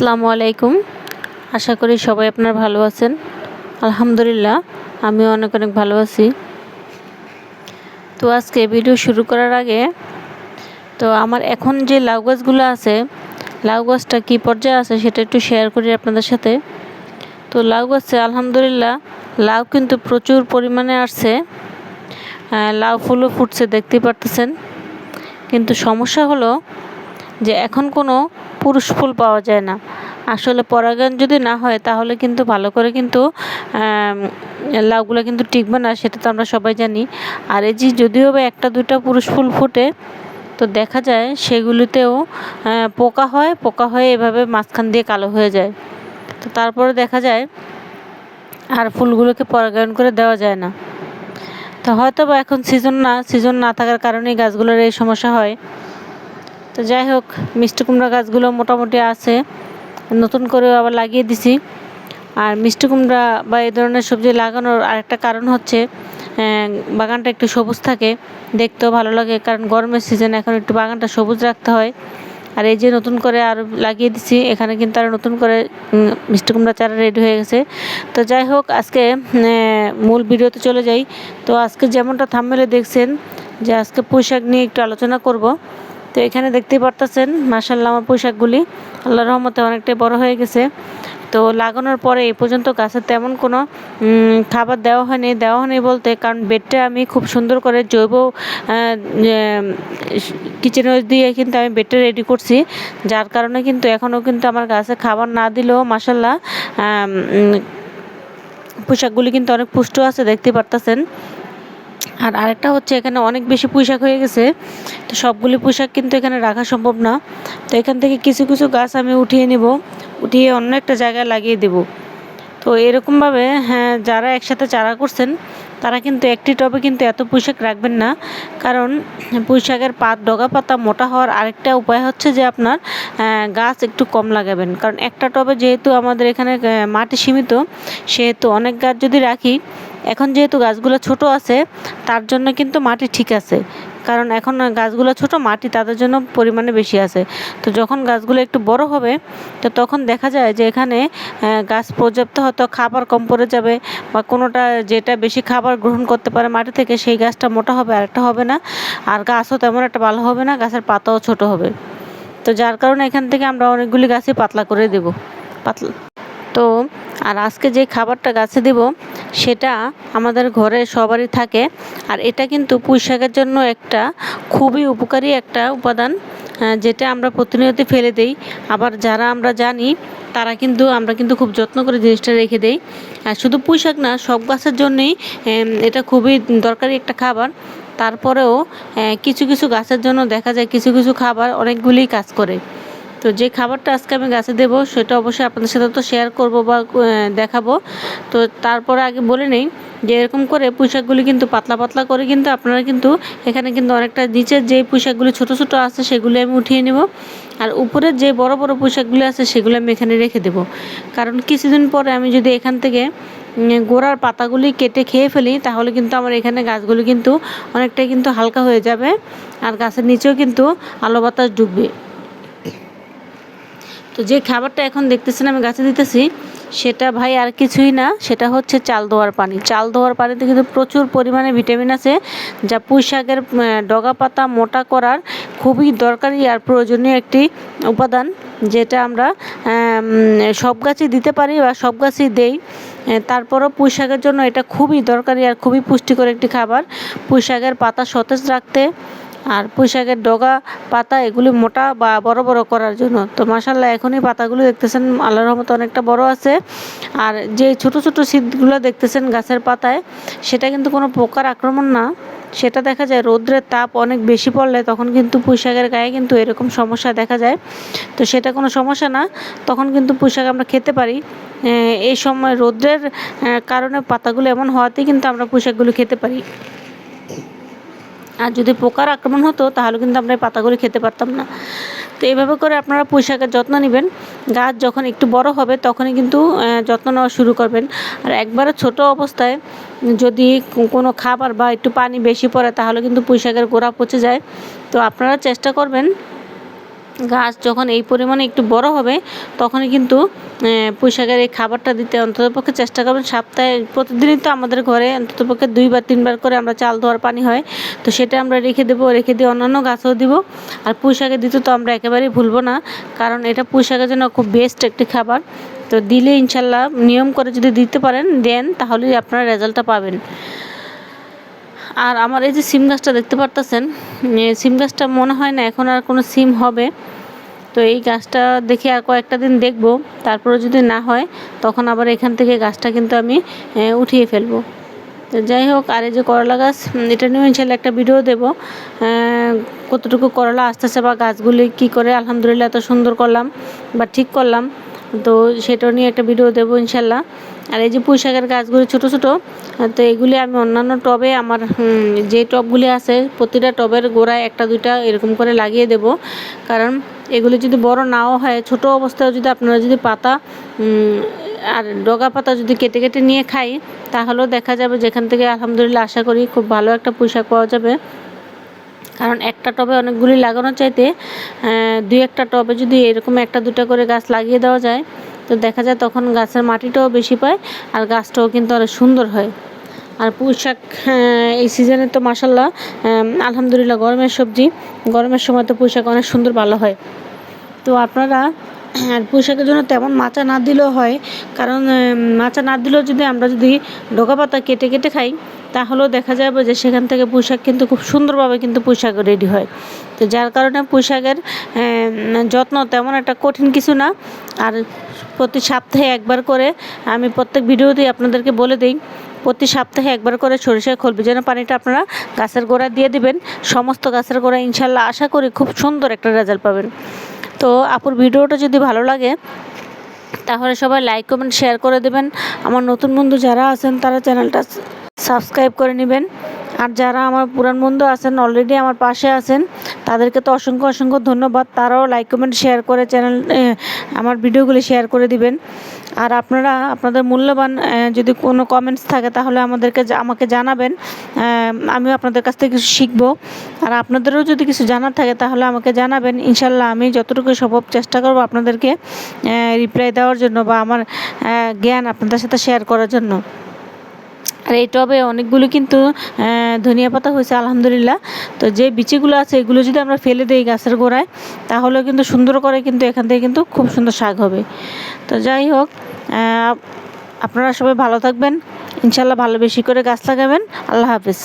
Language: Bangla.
আসসালামু আলাইকুম। আশা করি সবাই আপনার ভালো আছেন। আলহামদুলিল্লাহ, আমিও অনেক অনেক ভালো আছি। তো আজকে ভিডিও শুরু করার আগে, তো আমার এখন যে লাউ গাছগুলো আছে, লাউ গাছটা কী পর্যায়ে আছে সেটা একটু শেয়ার করি আপনাদের সাথে। তো লাউ গাছে আলহামদুলিল্লাহ, লাউ কিন্তু প্রচুর পরিমাণে আসছে। লাউ ফুলও ফুটছে, দেখতেই পারতেছেন। কিন্তু সমস্যা হলো যে এখন কোনো পুরুষ ফুল পাওয়া যায় না। আসলে পরাগায়ন যদি না হয়, তাহলে কিন্তু ভালো করে কিন্তু লাউগুলো কিন্তু টিকবে না, সেটা তো আমরা সবাই জানি। আর এই যে যদিও বা একটা দুইটা পুরুষ ফুল ফোটে, তো দেখা যায় সেগুলিতেও পোকা হয়, পোকা হয়ে এভাবে মাঝখান দিয়ে কালো হয়ে যায়। তো তারপরে দেখা যায়, আর ফুলগুলোকে পরাগায়ন করে দেওয়া যায় না। তো হয়তো বা এখন সিজন না সিজন না থাকার কারণেই গাছগুলোর এই সমস্যা হয়। তো যাই হোক, মিষ্টি কুমড়া গাছগুলো মোটামুটি আছে। নতুন করে আবার লাগিয়ে দিছি। আর মিষ্টি কুমড়া বা এই ধরনের সবজি লাগানোর আরেকটা কারণ হচ্ছে বাগানটা একটু সবুজ থাকে, দেখতেও ভালো লাগে। কারণ গরমের সিজন এখন একটু বাগানটা সবুজ রাখতে হয়। আর এই যে নতুন করে আর লাগিয়ে দিছি, এখানে কিন্তু আর নতুন করে মিষ্টি কুমড়া চারা রেডি হয়ে গেছে। তো যাই হোক, আজকে মূল ভিডিওতে চলে যাই। তো আজকে যেমনটা থামমেলে দেখছেন, যে আজকে পোশাক নিয়ে একটু আলোচনা করব। তো এখানে দেখতে পারতেছেন মাসাল্লাহ আমার পোশাকগুলি। আল্লাহ রহমতে অনেকটাই বড় হয়ে গেছে। তো লাগানোর পরে এই পর্যন্ত গাছের তেমন কোনো খাবার দেওয়া হয়নি। দেওয়া হয়নি বলতে কারণ বেডটা আমি খুব সুন্দর করে জৈব কিচেন দিয়ে কিন্তু আমি বেডটা রেডি করছি। যার কারণে কিন্তু এখনও কিন্তু আমার গাছে খাবার না দিলেও মাসাল্লাহ পোশাকগুলি কিন্তু অনেক পুষ্ট আছে, দেখতে পারতেছেন। আর আরেকটা হচ্ছে এখানে অনেক বেশি পোশাক হয়ে গেছে। তো সবগুলি পোশাক কিন্তু এখানে রাখা সম্ভব না। তো এখান থেকে কিছু কিছু গাছ আমি উঠিয়ে নিব। উঠিয়ে অন্য একটা জায়গায় লাগিয়ে দেব। তো এরকমভাবে হ্যাঁ যারা একসাথে চারা করছেন, তারা কিন্তু একটি টবে কিন্তু এত পুঁইশাক রাখবেন না। কারণ পুঁইশাকের পাত, ডগা পাতা মোটা হওয়ার আরেকটা উপায় হচ্ছে যে আপনার গাছ একটু কম লাগাবেন। কারণ একটা টবে যেহেতু আমাদের এখানে মাটি সীমিত, সেহেতু অনেক গাছ যদি রাখি এখন যেহেতু গাছগুলো ছোট আছে, তার জন্য কিন্তু মাটি ঠিক আছে। কারণ এখন গাছগুলো ছোট, মাটি তাদের জন্য পরিমাণে বেশি আছে। তো যখন গাছগুলো একটু বড় হবে, তো তখন দেখা যায় যে এখানে গাছ পর্যাপ্ত হয়তো খাবার কম পড়ে যাবে বা কোনোটা যেটা বেশি খাবার গ্রহণ করতে পারে মাটি থেকে, সেই গাছটা মোটা হবে আর একটা হবে না। আর গাছও তেমন একটা ভালো হবে না, গাছের পাতাও ছোট হবে। তো যার কারণে এখান থেকে আমরা অনেকগুলি গাছই পাতলা করে দেব। পাতলা। তো আর আজকে যে খাবারটা গাছে দেব, সেটা আমাদের ঘরে সবারই থাকে। আর এটা কিন্তু পুঁই শাকের জন্য একটা খুবই উপকারী একটা উপাদান যেটা আমরা প্রতিনিয়ত ফেলে দেই। আবার যারা আমরা জানি, তারা কিন্তু, আমরা কিন্তু খুব যত্ন করে জিনিসটা রেখে দেই। আর শুধু পুঁই শাক না, সব গাছের জন্যই এটা খুবই দরকারি একটা খাবার। তারপরেও কিছু কিছু গাছের জন্য দেখা যায়, কিছু কিছু খাবার অনেকগুলিই কাজ করে। তো যে খাবারটা আজকে আমি গাছে দেবো, সেটা অবশ্যই আপনাদের সাথে তো শেয়ার করব বা দেখাবো। তো তারপরে আগে বলে নেই যে, এরকম করে পোশাকগুলি কিন্তু পাতলা পাতলা করে কিন্তু আপনারা কিন্তু এখানে কিন্তু অনেকটা নিচের যে পোশাকগুলি ছোট ছোট আছে, সেগুলি আমি উঠিয়ে নেব। আর উপরের যে বড় বড় পোশাকগুলি আছে, সেগুলো আমি এখানে রেখে দেব। কারণ কিছুদিন পরে আমি যদি এখান থেকে গোড়ার পাতাগুলি কেটে খেয়ে ফেলি, তাহলে কিন্তু আমার এখানে গাছগুলি কিন্তু অনেকটাই কিন্তু হালকা হয়ে যাবে। আর গাছের নিচেও কিন্তু আলো বাতাস ঢুকবে। তো যে খাবারটা এখন দেখতেছেন আমি গাছে দিতেছি, সেটা ভাই আর কিছুই না, সেটা হচ্ছে চাল দেওয়ার পানি। চাল দেওয়ার পানিতে কিন্তু প্রচুর পরিমাণে ভিটামিন আছে, যা পুঁই শাকের ডগা পাতা মোটা করার খুবই দরকারি আর প্রয়োজনীয় একটি উপাদান, যেটা আমরা সব গাছে দিতে পারি বা সব গাছেই দেই। তারপরও পুঁই শাকের জন্য এটা খুবই দরকারি আর খুবই পুষ্টিকর একটি খাবার। পুঁই শাকের পাতা সতেজ রাখতে আর পুঁই শাকের ডগা, পাতা, এগুলি মোটা বা বড় বড় করার জন্য। তো মাসাল্লাহ এখনই পাতাগুলো দেখতেছেন, আল্লাহর রহমতে অনেকটা বড় আছে। আর যে ছোট ছোট শীতগুলো দেখতেছেন গাছের পাতায়, সেটা কিন্তু কোনো পোকার আক্রমণ না। সেটা দেখা যায় রৌদ্রের তাপ অনেক বেশি পড়লে তখন কিন্তু পুঁই শাকের গায়ে কিন্তু এরকম সমস্যা দেখা যায়। তো সেটা কোনো সমস্যা না, তখন কিন্তু পুঁই শাক আমরা খেতে পারি। এই সময় রৌদ্রের কারণে পাতাগুলো এমন হওয়াতেই কিন্তু আমরা পুঁই শাকগুলো খেতে পারি। আর যদি পোকার আক্রমণ হতো, তাহলে কিন্তু আমরা এই পাতাগুলি খেতে পারতাম না। তো এইভাবে করে আপনারা পুঁই শাকের যত্ন নেবেন। গাছ যখন একটু বড় হবে, তখনই কিন্তু যত্ন নেওয়া শুরু করবেন। আর একবারে ছোট অবস্থায় যদি কোনো খাবার বা একটু পানি বেশি পড়ে, তাহলে কিন্তু পুঁই শাকের গোড়া পচে যায়। তো আপনারা চেষ্টা করবেন গাছ যখন এই পরিমাণে একটু বড় হবে, তখনই কিন্তু পুঁই শাকের এই খাবারটা দিতে অন্ততপক্ষে চেষ্টা করবেন। সপ্তাহে প্রতিদিনই তো আমাদের ঘরে অন্ততপক্ষে দুইবার তিনবার করে আমরা চাল ধোয়ার পানি হয়। তো সেটা আমরা রেখে দেবো, রেখে দিয়ে অন্যান্য গাছও দিব। আর পুঁই শাকে দিতে তো আমরা একেবারেই ভুলবো না, কারণ এটা পুঁই শাকের জন্য খুব বেস্ট একটি খাবার। তো দিলে ইনশাল্লাহ নিয়ম করে যদি দিতে পারেন, দেন তাহলেই আপনারা রেজাল্টটা পাবেন। আর আমার এই যে সিম গাছটা দেখতে পারতেছেন সিম গাছটা মনে হয় না এখন আর কোনো সিম হবে। তো এই গাছটা দেখে আর কয়েকটা দিন দেখব, তারপরে যদি না হয়, তখন আবার এখান থেকে গাছটা কিন্তু আমি উঠিয়ে ফেলব। তো যাই হোক, আর এই যে করলা গাছ এটা নিয়েও ইনশাল্লাহ একটা ভিডিও দেবো কতটুকু করলা আসতেছে বা গাছগুলি কি করে, আলহামদুলিল্লাহ এত সুন্দর করলাম বা ঠিক করলাম। তো সেটা নিয়ে একটা ভিডিও দেবো ইনশাল্লাহ। আর এই যে পুঁই শাকের গাছগুলি ছোটো ছোটো তো এগুলি আমি অন্যান্য টবে আমার যে টবগুলি আছে, প্রতিটা টবের গোড়ায় একটা দুইটা এরকম করে লাগিয়ে দেব। কারণ এগুলি যদি বড় নাও হয়, ছোট অবস্থায় যদি আপনারা যদি পাতা আর ডগা পাতা যদি কেটে কেটে নিয়ে খাই, তাহলেও দেখা যাবে যেখান থেকে আলহামদুলিল্লাহ আশা করি খুব ভালো একটা পোশাক পাওয়া যাবে। কারণ একটা টবে অনেকগুলি লাগানোর চাইতে দুই একটা টবে যদি এরকম একটা দুটা করে গাছ লাগিয়ে দেওয়া যায় তো দেখা যায় তখন গাছের মাটিটাও বেশি পায় আর গাছটাও কিন্তু অনেক সুন্দর হয়। আর পুঁই শাক এই সিজনে তো মাসাল্লাহ আলহামদুলিল্লাহ গরমের সবজি, গরমের সময় তো পুঁই শাক অনেক সুন্দর ভালো হয়। তো আপনারা, আর পুঁইশাকের জন্য তেমন মাচা না দিলেও হয়, কারণ মাচা না দিলেও যদি আমরা যদি ডোকা পাতা কেটে কেটে খাই, তাহলেও দেখা যাবে যে সেখান থেকে পুঁইশাক কিন্তু খুব সুন্দরভাবে কিন্তু পুঁইশাক রেডি হয়। তো যার কারণে পুঁইশাকের যত্ন তেমন একটা কঠিন কিছু না, আর প্রতি সপ্তাহে একবার করে আমি প্রত্যেক ভিডিওতেই আপনাদেরকে বলে দিই, প্রতি সপ্তাহে একবার করে সরিষার খোল যেন পানিটা আপনারা গাছের গোড়া দিয়ে দিবেন। সমস্ত গাছের গোড়া ইনশাল্লাহ আশা করি খুব সুন্দর একটা রেজাল্ট পাবেন। তো আপুর ভিডিওটা যদি ভালো লাগে, তাহলে সবাই লাইক কমেন্ট শেয়ার করে দেবেন। আমার নতুন বন্ধু যারা আছেন, তারা চ্যানেলটা সাবস্ক্রাইব করে নেবেন। আর যারা আমার পুরান বন্ধু আছেন অলরেডি আমার পাশে আছেন, তাদেরকে তো অসংখ্য অসংখ্য ধন্যবাদ। তারাও লাইক কমেন্ট শেয়ার করে চ্যানেল আমার ভিডিওগুলি শেয়ার করে দিবেন। আর আপনারা, আপনাদের মূল্যবান যদি কোনো কমেন্টস থাকে, তাহলে আমাদেরকে আমাকে জানাবেন। আমিও আপনাদের কাছ থেকে কিছু শিখব। আর আপনাদেরও যদি কিছু জানার থাকে, তাহলে আমাকে জানাবেন। ইনশাল্লাহ আমি যতটুকু সম্ভব চেষ্টা করব আপনাদেরকে রিপ্লাই দেওয়ার জন্য বা আমার জ্ঞান আপনাদের সাথে শেয়ার করার জন্য। আর এই টবে অনেকগুলো কিন্তু ধনিয়া পাতা হয়েছে, আলহামদুলিল্লাহ। তো যে বিচিগুলো আছে, এগুলো যদি আমরা ফেলে দিই গাছের গোড়ায় তাহলেও কিন্তু সুন্দর করে কিন্তু এখান থেকে কিন্তু খুব সুন্দর শাক হবে। তো যাই হোক আপনারা সবাই ভালো থাকবেন। ইনশাল্লাহ ভালো বেশি করে গাছ লাগাবেন। আল্লাহ হাফিজ।